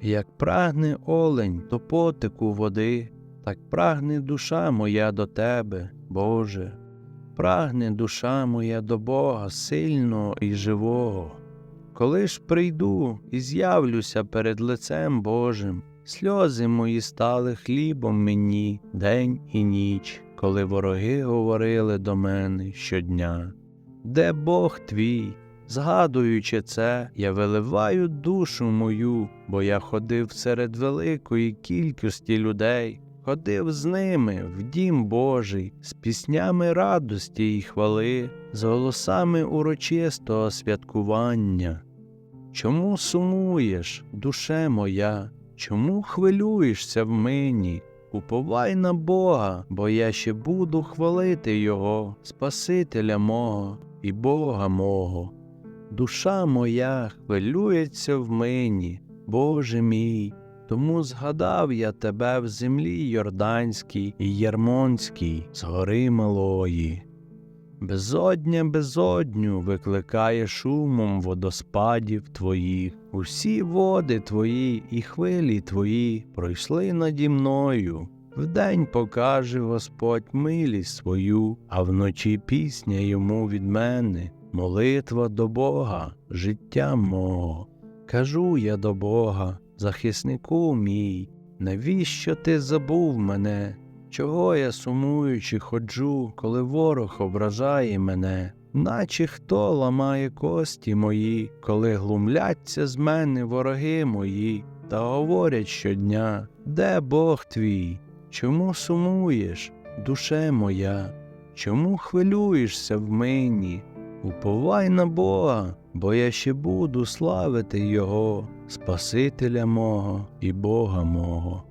Як прагне олень до потеку води, так прагне душа моя до тебе, Боже, прагне душа моя до Бога сильного і живого. Коли ж прийду і з'явлюся перед лицем Божим, сльози мої стали хлібом мені день і ніч, коли вороги говорили до мене щодня. Де Бог твій? Згадуючи це, я виливаю душу мою, бо я ходив серед великої кількості людей, ходив з ними в дім Божий, з піснями радості й хвали, з голосами урочистого святкування. Чому сумуєш, душе моя, чому хвилюєшся в мені? Уповай на Бога, бо я ще буду хвалити Його, Спасителя мого і Бога мого. Душа моя хвилюється в мені, Боже мій, тому згадав я тебе в землі Йорданській і Єрмонській, з гори малої. Безодня безодню викликає шумом водоспадів твоїх. Усі води твої і хвилі твої пройшли наді мною. Вдень покаже Господь милість свою, а вночі пісня йому від мене, молитва до Бога, життя мого. Кажу я до Бога, захиснику мій, навіщо ти забув мене? Чого я сумуючи ходжу, коли ворог ображає мене, наче хто ламає кості мої, коли глумляться з мене вороги мої, та говорять щодня, де Бог твій? Чому сумуєш, душе моя? Чому хвилюєшся в мені? Уповай на Бога, бо я ще буду славити Його, Спасителя мого і Бога мого.